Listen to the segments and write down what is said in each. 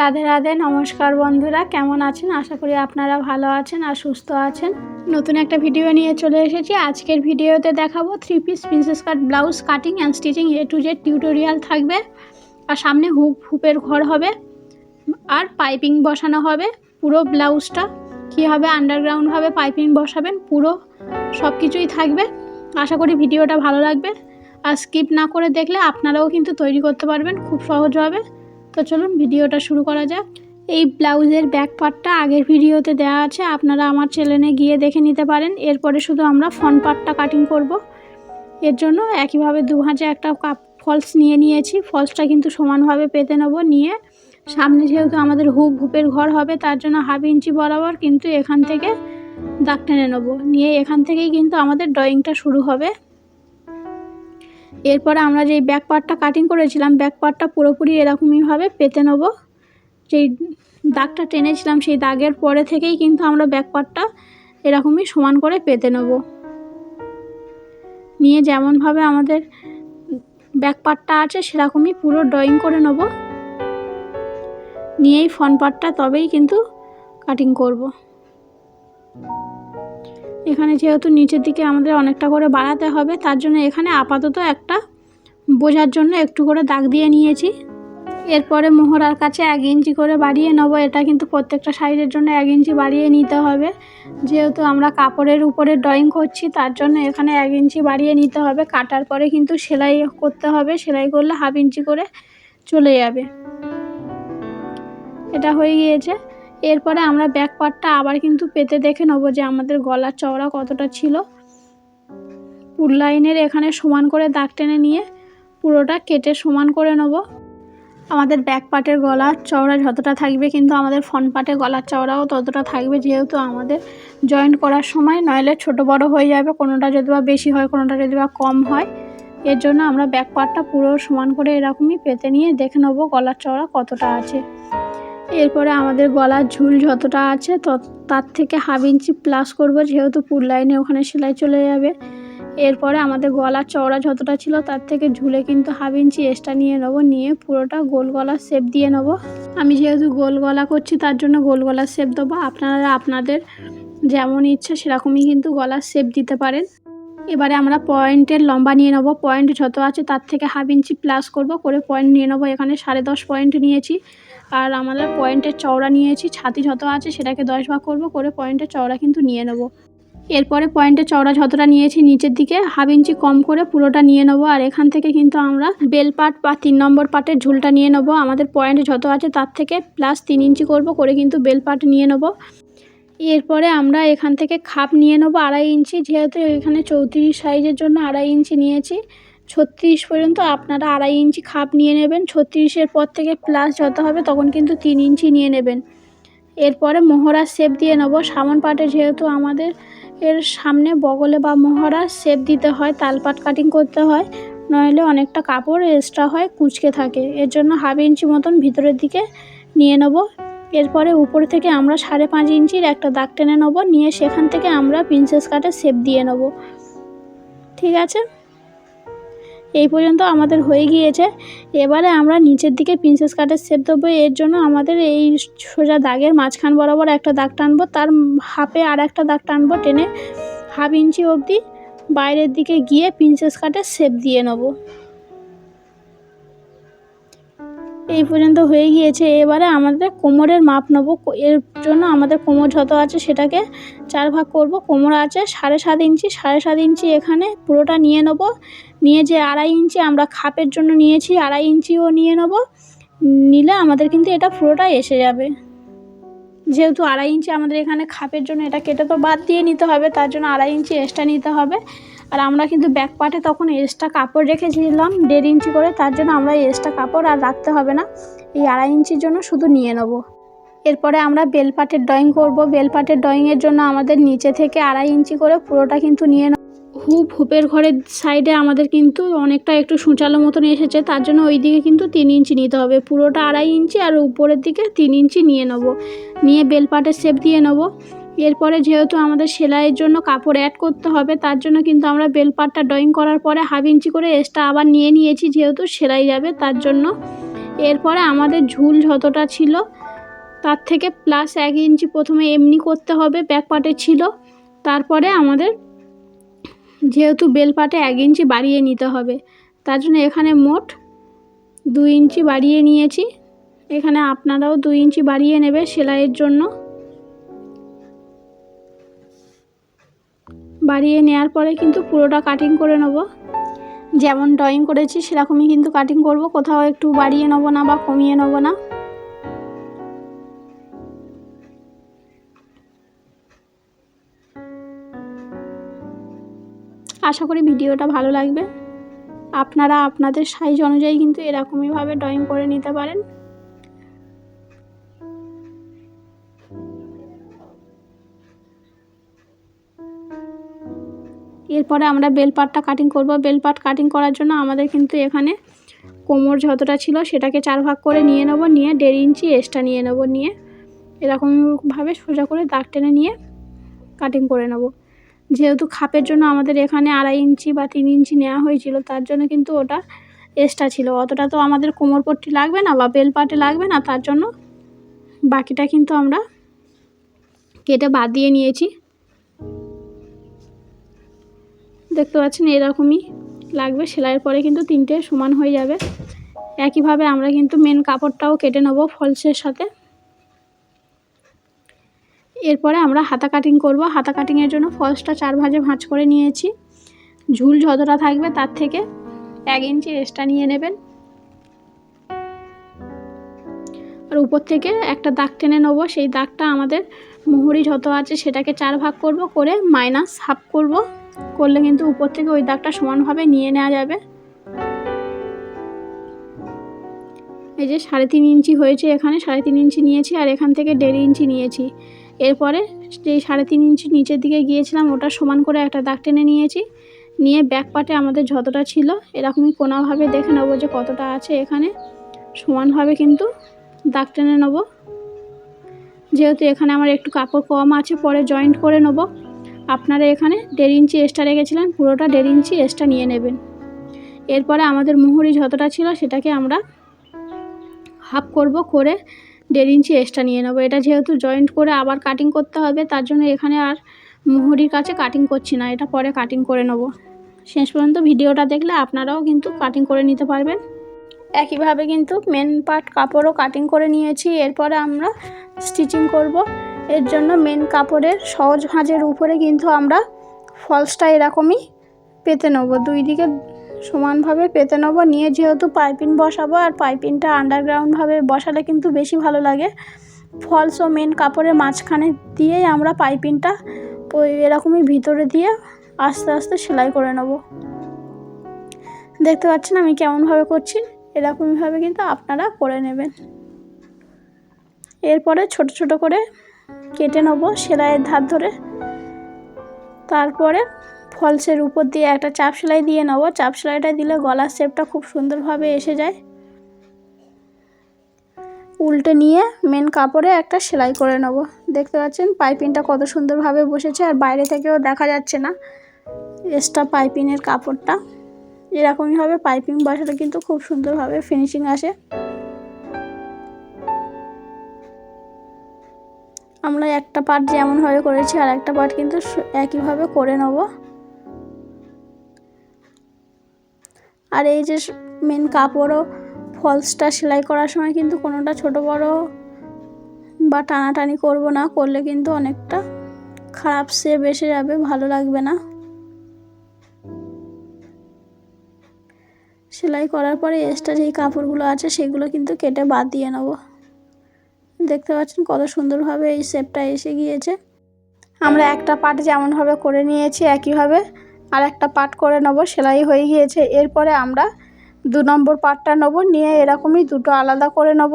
রাধে রাধে, নমস্কার বন্ধুরা। কেমন আছেন? আশা করি আপনারা ভালো আছেন আর সুস্থ আছেন। নতুন একটা ভিডিও নিয়ে চলে এসেছি। আজকের ভিডিওতে দেখাবো three piece princess cut blouse cutting and stitching A to Z tutorial থাকবে। আর সামনে হুপ হুপের ঘর হবে। আর পাইপিং বসানো হবে। পুরো ব্লাউজটা কীভাবে আন্ডারগ্রাউন্ডভাবে পাইপিং বসাবেন। পুরো সব কিছুই থাকবে। আশা করি ভিডিওটা ভালো লাগবে। আর স্কিপ না করে দেখলে আপনারাও কিন্তু তৈরি করতে পারবেন। খুব সহজভাবে তো চলুন ভিডিওটা শুরু করা যাক। এই ব্লাউজের ব্যাক পার্টটা আগের ভিডিওতে দেওয়া আছে, আপনারা আমার চ্যানেলে গিয়ে দেখে নিতে পারেন। এরপরে শুধু আমরা ফ্রন্ট পার্টটা কাটিং করব। এর জন্য একইভাবে দু হাঁচে একটা কাপ ফলস নিয়ে নিয়েছি। ফলসটা কিন্তু সমানভাবে পেতে নেব নিয়ে। সামনে যেহেতু আমাদের হুপ হুপের ঘর হবে, তার জন্য হাফ ইঞ্চি বরাবর কিন্তু এখান থেকে দাগ টেনে নেব। নিয়ে এখান থেকেই কিন্তু আমাদের ড্রয়িংটা শুরু হবে। এরপরে আমরা যেই ব্যাক পার্টটা কাটিং করেছিলাম ব্যাক পার্টটা পুরোপুরি এরকমইভাবে পেতে নেব। যেই দাগটা টেনেছিলাম, সেই দাগের পরে থেকেই কিন্তু আমরা ব্যাক পার্টটা এরকমই সমান করে পেতে নেব। নিয়ে যেমনভাবে আমাদের ব্যাক পার্টটা আছে, সেরকমই পুরো ড্রয়িং করে নেব। নিয়েই ফ্রন্ট পার্টটা তবেই কিন্তু কাটিং করব। এখানে যেহেতু নিচের দিকে আমাদের অনেকটা করে বাড়াতে হবে, তার জন্য এখানে আপাতত একটা বোঝার জন্য একটু করে দাগ দিয়ে নিয়েছি। এরপরে মোহরার কাছে এক ইঞ্চি করে বাড়িয়ে নেব, এটা কিন্তু প্রত্যেকটা সাইডের জন্য এক ইঞ্চি বাড়িয়ে নিতে হবে। যেহেতু আমরা কাপড়ের উপরে ড্রয়িং করছি, তার জন্য এখানে এক ইঞ্চি বাড়িয়ে নিতে হবে। কাটার পরে কিন্তু সেলাই করতে হবে, সেলাই করলে হাফ ইঞ্চি করে চলে যাবে। এটা হয়ে গিয়েছে। এরপরে আমরা ব্যাক পার্টটা আবার কিন্তু পেতে দেখে নেব যে আমাদের গলার চওড়া কতটা ছিল। পুর লাইনের এখানে সমান করে দাগ টেনে নিয়ে পুরোটা কেটে সমান করে নেব। আমাদের ব্যাক পার্টের গলার চওড়া যতটা থাকবে কিন্তু আমাদের ফ্রন্ট পার্টের গলার চওড়াও ততটা থাকবে যেহেতু আমাদের জয়েন্ট করার সময় নইলে ছোট বড় হয়ে যাবে, কোনোটা যদি বা বেশি হয়, কোনোটা যদি বা কম হয়। এর জন্য আমরা ব্যাক পার্টটা পুরো সমান করে এরকমই পেতে নিয়ে দেখে নেব গলার চওড়া কতটা আছে। এরপরে আমাদের গলার ঝুল যতটা আছে তত তার থেকে হাফ ইঞ্চি প্লাস করব, যেহেতু পুর লাইনে ওখানে সেলাই চলে যাবে। এরপরে আমাদের গলার চওড়া যতটা ছিল তার থেকে ঝুলে কিন্তু হাফ ইঞ্চি এক্সট্রা নিয়ে নেব, নিয়ে পুরোটা গোল গলার শেপ দিয়ে নেব। আমি যেহেতু গোল গলা করছি, তার জন্য গোল গলার শেপ দেবো। আপনারা, আপনাদের যেমন ইচ্ছা সেরকমই কিন্তু গলার শেপ দিতে পারেন। এবারে আমরা পয়েন্টের লম্বা নিয়ে নেব। পয়েন্ট যত আছে তার থেকে হাফ ইঞ্চি প্লাস করব। করে পয়েন্ট নিয়ে নেব। এখানে সাড়ে দশ পয়েন্ট নিয়েছি। আর আমাদের পয়েন্টের চওড়া নিয়েছি। ছাতি যত আছে সেটাকে দশ ভাগ করব। করে পয়েন্টের চওড়া কিন্তু নিয়ে নেব। এরপরে পয়েন্টের চওড়া যতটা নিয়েছি নিচের দিকে হাফ ইঞ্চি কম করে পুরোটা নিয়ে নেব। আর এখান থেকে কিন্তু আমরা বেল পাট বা তিন নম্বর পাটের ঝুলটা নিয়ে নেব। আমাদের পয়েন্ট যত আছে তার থেকে প্লাস তিন ইঞ্চি করব। করে কিন্তু বেল পাট নিয়ে নেব। এরপরে আমরা এখান থেকে খাপ নিয়ে নেব আড়াই ইঞ্চি, যেহেতু এখানে চৌত্রিশ সাইজের জন্য আড়াই ইঞ্চি নিয়েছি। ছত্রিশ পর্যন্ত আপনারা আড়াই ইঞ্চি খাপ নিয়ে নেবেন। ছত্রিশের পর থেকে প্লাস যত হবে তখন কিন্তু তিন ইঞ্চি নিয়ে নেবেন। এরপরে মোহরার শেপ দিয়ে নেব। সামন পাটে যেহেতু আমাদের এর সামনে বগলে বা মোহরার শেপ দিতে হয়, তালপাট কাটিং করতে হয়, নইলে অনেকটা কাপড় এক্সট্রা হয়, কুচকে থাকে। এর জন্য হাফ ইঞ্চি মতন ভিতরের দিকে নিয়ে নেব। এরপরে উপর থেকে আমরা সাড়ে পাঁচ ইঞ্চির একটা দাগ টেনে নেব, নিয়ে সেখান থেকে আমরা প্রিন্সেস কাটে শেপ দিয়ে নেব। ঠিক আছে? এই পর্যন্ত আমাদের হয়ে গিয়েছে। এবারে আমরা নিচের দিকে প্রিন্সেস কাটের শেপ দেবো। এর জন্য আমাদের এই সোজা দাগের মাঝখান বরাবর একটা দাগ টানবো। তার হাফে আর একটা দাগ টানবো টেনে। হাফ ইঞ্চি অবধি বাইরের দিকে গিয়ে প্রিন্সেস কাটের শেপ দিয়ে নেব। এই পর্যন্ত হয়ে গিয়েছে। এবারে আমাদের কোমরের মাপ নেব। এর জন্য আমাদের কোমর যত আছে সেটাকে চার ভাগ করব। কোমর আছে সাড়ে সাত ইঞ্চি। সাড়ে সাত ইঞ্চি এখানে পুরোটা নিয়ে নেব। নিয়ে যে আড়াই ইঞ্চি আমরা খাপের জন্য নিয়েছি, আড়াই ইঞ্চিও নিয়ে নেব। নিলে আমাদের কিন্তু এটা পুরোটাই এসে যাবে। যেহেতু আড়াই ইঞ্চি আমাদের এখানে খাপের জন্য এটা কেটে তো বাদ দিয়ে নিতে হবে, তার জন্য আড়াই ইঞ্চি এক্সট্রা নিতে হবে। আর আমরা কিন্তু ব্যাক পার্টে তখন এক্সট্রা কাপড় রেখেছিলাম, দেড় ইঞ্চি করে, তার জন্য আমরা এক্সট্রা কাপড় আর রাখতে হবে না। এই আড়াই ইঞ্চির জন্য শুধু নিয়ে নেব। এরপরে আমরা বেলপাটের ড্রয়িং করব। বেলপাটের ড্রয়িংয়ের জন্য আমাদের নিচে থেকে আড়াই ইঞ্চি করে পুরোটা কিন্তু নিয়ে নেব। হুপ হুপের ঘরের সাইডে আমাদের কিন্তু অনেকটা একটু সূচালো মতন এসেছে, তার জন্য ওই দিকে কিন্তু তিন ইঞ্চি নিতে হবে। পুরোটা আড়াই ইঞ্চি আর উপরের দিকে তিন ইঞ্চি নিয়ে নেব। নিয়ে বেলপাটের শেপ দিয়ে নেব। এরপরে যেহেতু আমাদের সেলাইয়ের জন্য কাপড় অ্যাড করতে হবে, তার জন্য কিন্তু আমরা বেলপাটটা ড্রয়িং করার পরে হাফ ইঞ্চি করে এক্সট্রা আবার নিয়ে নিয়েছি যেহেতু সেলাই যাবে, তার জন্য। এরপরে আমাদের ঝুল যতটা ছিল, তার থেকে প্লাস এক ইঞ্চি প্রথমে এমনি করতে হবে ব্যাক পার্টে ছিল। তারপরে আমাদের যেহেতু বেল পাটে এক ইঞ্চি বাড়িয়ে নিতে হবে, তার জন্য এখানে মোট দু ইঞ্চি বাড়িয়ে নিয়েছি। এখানে আপনারাও দু ইঞ্চি বাড়িয়ে নেবে সেলাইয়ের জন্য। বাড়িয়ে নেওয়ার পরে কিন্তু পুরোটা কাটিং করে নেব। যেমন ড্রয়িং করেছি, সেরকমই কিন্তু কাটিং করব। কোথাও একটু বাড়িয়ে নেব না বা কমিয়ে নেব না। আশা করি ভিডিওটা ভালো লাগবে। আপনারা আপনাদের সাইজ অনুযায়ী কিন্তু এরকমইভাবে ড্রয়িং করে নিতে পারেন। এরপরে আমরা বেল পাটটা কাটিং করব। বেল পাট কাটিং করার জন্য আমাদের কিন্তু এখানে কোমর যতটা ছিল সেটাকে চার ভাগ করে নিয়ে নেব। নিয়ে দেড় ইঞ্চি এক্সট্রা নিয়ে নেব। নিয়ে এরকমভাবে সোজা করে দাগ টেনে নিয়ে কাটিং করে নেব। যেহেতু খাপের জন্য আমাদের এখানে আড়াই ইঞ্চি বা তিন ইঞ্চি নেওয়া হয়েছিল, তার জন্য কিন্তু ওটা এক্সট্রা ছিল। অতটা তো আমাদের কোমর পট্টি লাগবে না বা বেল পাটে লাগবে না, তার জন্য বাকিটা কিন্তু আমরা কেটে বাদ দিয়ে নিয়েছি। দেখতে পাচ্ছেন, এরকমই লাগবে। সেলাইয়ের পরে কিন্তু তিনটে সমান হয়ে যাবে। একইভাবে আমরা কিন্তু মেন কাপড়টাও কেটে নেব ফলসের সাথে। এরপরে আমরা হাতা কাটিং করব। হাতা কাটিংয়ের জন্য ফলসটা চার ভাজে ভাঁজ করে নিয়েছি। ঝুল যতটা থাকবে তার থেকে এক ইঞ্চি এক্সট্রা নিয়ে নেবেন। আর উপর থেকে একটা দাগ টেনে নেব। সেই দাগটা আমাদের মুহুরি যত আছে সেটাকে চার ভাগ করব, করে মাইনাস হাফ করব। করলে কিন্তু উপর থেকে ওই দাগটা সমানভাবে নিয়ে নেওয়া যাবে। এই যে সাড়ে তিন ইঞ্চি হয়েছে এখানে, সাড়ে তিন ইঞ্চি নিয়েছি আর এখান থেকে দেড় ইঞ্চি নিয়েছি। এরপরে যে সাড়ে তিন ইঞ্চি নিচের দিকে গিয়েছিলাম, ওটা সমান করে একটা দাগ টেনে নিয়েছি। নিয়ে ব্যাক পাটে আমাদের যতটা ছিল, এরকমই কোনোভাবে দেখে নেব যে কতটা আছে এখানে। সমানভাবে কিন্তু দাগ টেনে নেব। যেহেতু এখানে আমার একটু কাপড় কম আছে, পরে জয়েন্ট করে নেব। আপনারা এখানে দেড় ইঞ্চি এক্সট্রা রেখেছিলেন, পুরোটা দেড় ইঞ্চি এক্সট্রা নিয়ে নেবেন। এরপরে আমাদের মুহুরি যতটা ছিল সেটাকে আমরা হাফ করব করে দেড় ইঞ্চি এক্সট্রা নিয়ে নেব। এটা যেহেতু জয়েন্ট করে আবার কাটিং করতে হবে, তার জন্য এখানে আর মুহুরির কাছে কাটিং করছি না, এটা পরে কাটিং করে নেব। শেষ পর্যন্ত ভিডিওটা দেখলে আপনারাও কিন্তু কাটিং করে নিতে পারবেন। একইভাবে কিন্তু মেন পার্ট কাপড়ও কাটিং করে নিয়েছি, এরপরে আমরা স্টিচিং করব। এর জন্য মেন কাপড়ের সহজ ভাঁজের উপরে কিন্তু আমরা ফলসটা এরকমই পেতে নেব। দুই দিকে সমানভাবে পেতে নেব। নিয়ে যেহেতু পাইপিং বসাবো আর পাইপিংটা আন্ডারগ্রাউন্ডভাবে বসালে কিন্তু বেশি ভালো লাগে। ফলস ও মেন কাপড়ের মাঝখানে দিয়েই আমরা পাইপিংটা ওই এরকমই ভিতরে দিয়ে আস্তে আস্তে সেলাই করে নেব। দেখতে পাচ্ছেন আমি কেমনভাবে করছি? এরকমইভাবে কিন্তু আপনারা করে নেবেন। এরপরে ছোট ছোট করে কেটে নেব সেলাইয়ের ধার ধরে। তারপরে ফলসের উপর দিয়ে একটা চাপ সেলাই দিয়ে নেব। চাপ সেলাইটা দিলে গলার শেপটা খুব সুন্দরভাবে এসে যায়। উল্টে নিয়ে মেন কাপড়ে একটা সেলাই করে নেব। দেখতে পাচ্ছেন পাইপিংটা কত সুন্দরভাবে বসেছে আর বাইরে থেকেও দেখা যাচ্ছে না এক্সট্রা পাইপিংয়ের কাপড়টা। এরকমইভাবে পাইপিং বসালে কিন্তু খুব সুন্দরভাবে ফিনিশিং আসে। আমরা একটা পার্ট যেমনভাবে করেছি, আর একটা পার্ট কিন্তু একইভাবে করে নেব। আর এই যে মেন কাপড়ও ফলসটা সেলাই করার সময় কিন্তু কোনোটা ছোট, বড় বা টানাটানি করব না, করলে কিন্তু অনেকটা খারাপ সেপ এসে যাবে, ভালো লাগবে না। সেলাই করার পরে এক্সট্রা যেই কাপড়গুলো আছে, সেগুলো কিন্তু কেটে বাদ দিয়ে নেব। দেখতে পাচ্ছেন কত সুন্দরভাবে এই শেপটা এসে গিয়েছে। আমরা একটা পাট যেমনভাবে করে নিয়েছি একইভাবে আর একটা পাট করে নেব, সেলাই হয়ে গিয়েছে। এরপরে আমরা দু নম্বর পাটটা নেব, নিয়ে এরকমই দুটো আলাদা করে নেব।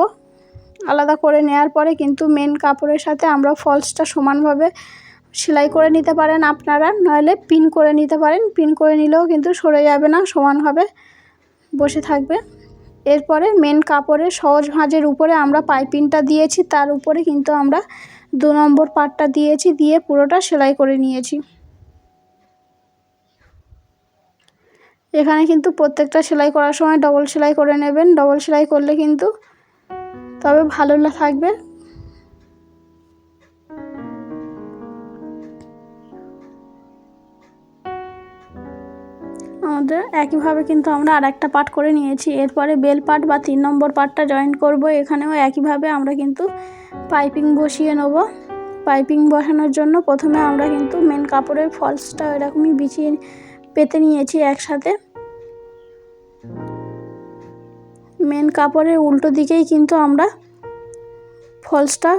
আলাদা করে নেওয়ার পরে কিন্তু মেন কাপড়ের সাথে আমরা ফলসটা সমানভাবে সেলাই করে নিতে পারেন আপনারা। নইলে পিন করে নিতে পারেন। পিন করে নিলেও কিন্তু সরে যাবে না, সমানভাবে বসে থাকবে। এরপরে মেন কাপড়ের সহজ ভাঁজের উপরে আমরা পাইপিংটা দিয়েছি, তার উপরে কিন্তু আমরা দু নম্বর পাটটা দিয়েছি, দিয়ে পুরোটা সেলাই করে নিয়েছি। এখানে কিন্তু প্রত্যেকটা সেলাই করার সময় ডবল সেলাই করে নেবেন ডবল সেলাই করলে কিন্তু তবে ভালো না থাকবে। আমাদের একইভাবে কিন্তু আমরা আর একটা পার্ট করে নিয়েছি। এরপরে বেল পার্ট বা তিন নম্বর পার্টটা জয়েন করব। এখানেও একইভাবে আমরা কিন্তু পাইপিং বসিয়ে নেব। পাইপিং বসানোর জন্য প্রথমে আমরা কিন্তু মেন কাপড়ের ফলসটা এরকমই বিছিয়ে পেতে নিয়েছি একসাথে। মেন কাপড়ের উল্টো দিকেই কিন্তু আমরা ফলসটা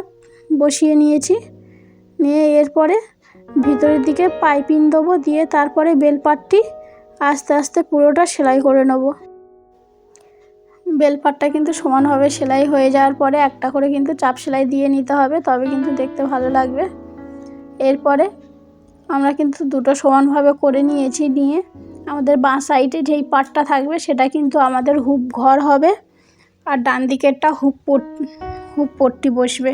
বসিয়ে নিয়েছি। নিয়ে এরপরে ভিতরের দিকে পাইপিং দেবো। দিয়ে তারপরে বেলপাটটি আস্তে আস্তে পুরোটা সেলাই করে নেব। বেলপাটটা কিন্তু সমানভাবে সেলাই হয়ে যাওয়ার পরে একটা করে কিন্তু চাপ সেলাই দিয়ে নিতে হবে, তবে কিন্তু দেখতে ভালো লাগবে। এরপরে আমরা কিন্তু দুটো সমানভাবে করে নিয়েছি নিয়ে। আমাদের বাঁ সাইডে যেই পাটটা থাকবে সেটা কিন্তু আমাদের হুপ ঘর হবে আর ডান দিকেরটা হুপ পট হুপ পট্টি বসবে।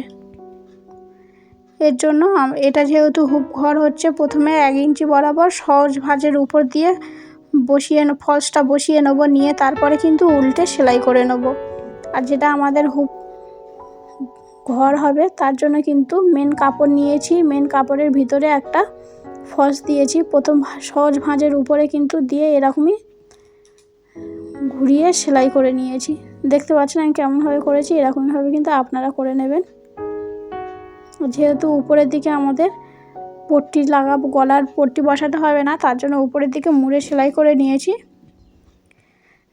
এর জন্য এটা যেহেতু হুপ ঘর হচ্ছে, প্রথমে এক ইঞ্চি বরাবর সহজ ভাঁজের উপর দিয়ে বসিয়ে ফলসটা বসিয়ে নেব, নিয়ে তারপরে কিন্তু উল্টে সেলাই করে নেব। আর যেটা আমাদের হুপ ঘর হবে, তার জন্য কিন্তু মেন কাপড় নিয়েছি। মেন কাপড়ের ভিতরে একটা ফলস দিয়েছি। প্রথম সহজ ভাঁজের উপরে কিন্তু দিয়ে এরকমই ঘুরিয়ে সেলাই করে নিয়েছি। দেখতে পাচ্ছেন আমি কেমনভাবে করেছি এরকমভাবে কিন্তু আপনারা করে নেবেন। যেহেতু উপরের দিকে আমাদের পট্টি লাগাবো, গলার পট্টি বসাতে হবে না, তার জন্য উপরের দিকে মুড়ে সেলাই করে নিয়েছি।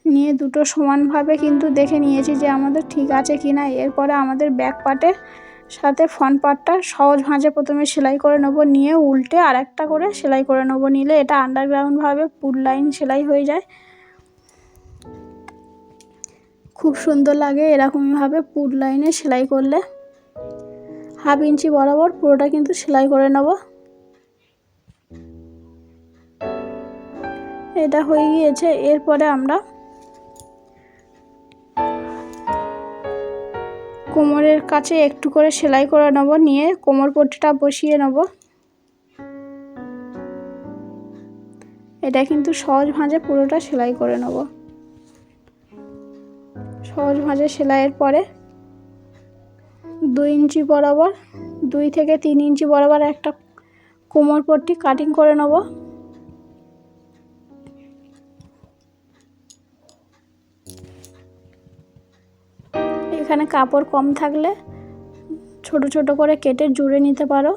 নিয়ে দুটো সমানভাবে কিন্তু দেখে নিয়েছি যে আমাদের ঠিক আছে কি না। এরপরে আমাদের ব্যাক পার্টের সাথে ফ্রন্ট পার্টটা সহজ ভাঁজে প্রথমে সেলাই করে নেব, নিয়ে উল্টে আর একটা করে সেলাই করে নেব। নিলে এটা আন্ডারগ্রাউন্ডভাবে পুল লাইন সেলাই হয়ে যায়। খুব সুন্দর লাগে এরকমইভাবে পুল লাইনে সেলাই করলে। হাফ ইঞ্চি বরাবর পুরোটা কিন্তু সেলাই করে নেব। এটা হয়ে গিয়েছে, এরপরে আমরা কোমরের কাছে একটু করে সেলাই করে নেব, নিয়ে কোমর পট্টিটা বসিয়ে নেব। এটা কিন্তু সহজ ভাঁজে পুরোটা সেলাই করে নেব। সহজ ভাঁজে সেলাইয়ের পরে দুই ইঞ্চি বরাবর, দুই থেকে তিন ইঞ্চি বরাবর একটা কোমর পট্টি কাটিং করে নেব। এখানে কাপড় কম থাকলে ছোট ছোট করে কেটে জুড়ে নিতে পারো।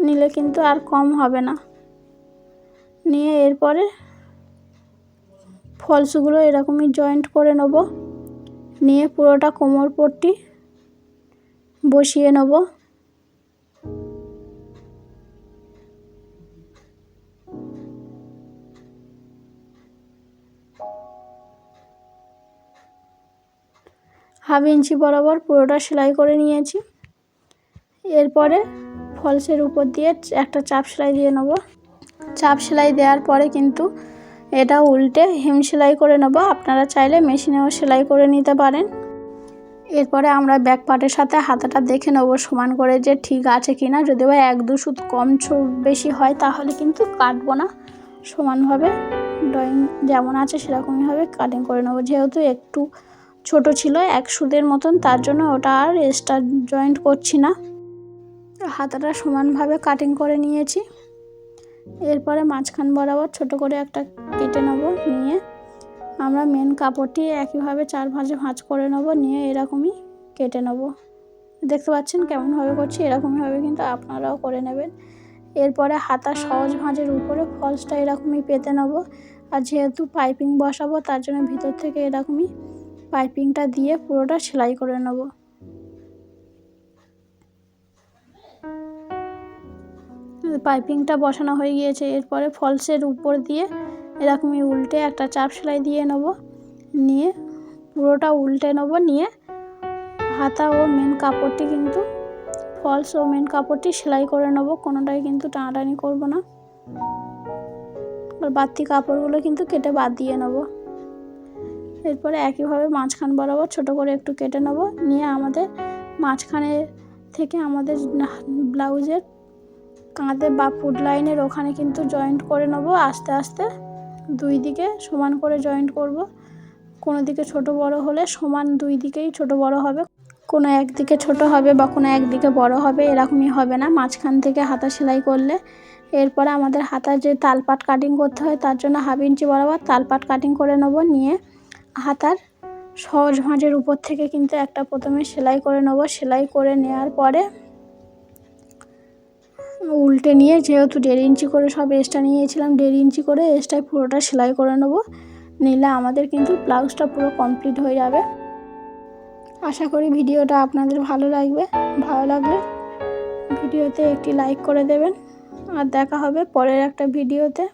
নিলে কিন্তু আর কম হবে না। নিয়ে এরপরে ফলসগুলো এরকমই জয়েন্ট করে নেব। নিয়ে পুরোটা কোমর পট্টি বসিয়ে নেব। হাফ ইঞ্চি বরাবর পুরোটা সেলাই করে নিয়েছি। এরপরে ফলসের উপর দিয়ে একটা চাপ সেলাই দিয়ে নেব। চাপ সেলাই দেওয়ার পরে কিন্তু এটা উল্টে হেম সেলাই করে নেব। আপনারা চাইলে মেশিনেও সেলাই করে নিতে পারেন। এরপরে আমরা ব্যাক পার্টের সাথে হাতাটা দেখে নেব সমান করে যে ঠিক আছে কি না যদি বা এক দু সুদ কম বেশি হয় তাহলে কিন্তু কাটবো না। সমানভাবে ড্রয়িং যেমন আছে সেরকমইভাবে কাটিং করে নেব। যেহেতু একটু ছোট ছিল, এক সুদের মতন, তার জন্য ওটা আর এক্সট্রা জয়েন্ট করছি না। হাতাটা সমানভাবে কাটিং করে নিয়েছি। এরপরে মাঝখান বরাবর ছোট করে একটা কেটে নেব, নিয়ে আমরা মেন কাপড়টি একইভাবে চার ভাঁজে ভাঁজ করে নেব, নিয়ে এরকমই কেটে নেব। দেখতে পাচ্ছেন কেমনভাবে করছি এরকমভাবে কিন্তু আপনারাও করে নেবেন। এরপরে হাতা সহজ ভাঁজের উপরে ফলসটা এরকমই পেতে নেব। আর যেহেতু পাইপিং বসাবো, তার জন্য ভিতর থেকে এরকমই পাইপিংটা দিয়ে পুরোটা সেলাই করে নেব। পাইপিংটা বসানো হয়ে গিয়েছে। এরপরে ফলসের উপর দিয়ে এরকমই উল্টে একটা চাপ সেলাই দিয়ে নেব। নিয়ে পুরোটা উল্টে নেব। নিয়ে হাতা ও মেন কাপড়টি কিন্তু, ফলস ও মেন কাপড়টি সেলাই করে নেব। কোনোটাই কিন্তু টানাটানি করব না। আর বাড়তি কাপড়গুলো কিন্তু কেটে বাদ দিয়ে নেব। এরপরে একইভাবে মাঝখান বরাবর ছোট করে একটু কেটে নেব। নিয়ে আমাদের মাঝখানে থেকে আমাদের ব্লাউজের কাঁধে বা ফুড লাইনের ওখানে কিন্তু জয়েন্ট করে নেব। আস্তে আস্তে দুই দিকে সমান করে জয়েন্ট করব। কোনো দিকে ছোট বড় হলে সমান দুই দিকেই ছোট বড় হবে। কোনো একদিকে ছোট হবে বা কোনো একদিকে বড় হবে এরকমই হবে না। মাঝখান থেকে হাতা সেলাই করলে এরপরে আমাদের হাতার যে তালপাট কাটিং করতে হয় তার জন্য হাফ ইঞ্চি বরাবর তালপাট কাটিং করে নেব। নিয়ে হাতার সহজ ভাঁজের উপর থেকে কিন্তু একটা প্রথমে সেলাই করে নেব। সেলাই করে নেওয়ার পরে উল্টে নিয়ে যেহেতু দেড় ইঞ্চি করে সব এক্সট্রা নিয়েছিলাম, দেড় ইঞ্চি করে এক্সট্রায় পুরোটা সেলাই করে নেব। নিলে আমাদের কিন্তু ব্লাউজটা পুরো কমপ্লিট হয়ে যাবে। আশা করি ভিডিওটা আপনাদের ভালো লাগবে। ভালো লাগলে ভিডিওতে একটি লাইক করে দেবেন। আর দেখা হবে পরের একটা ভিডিওতে।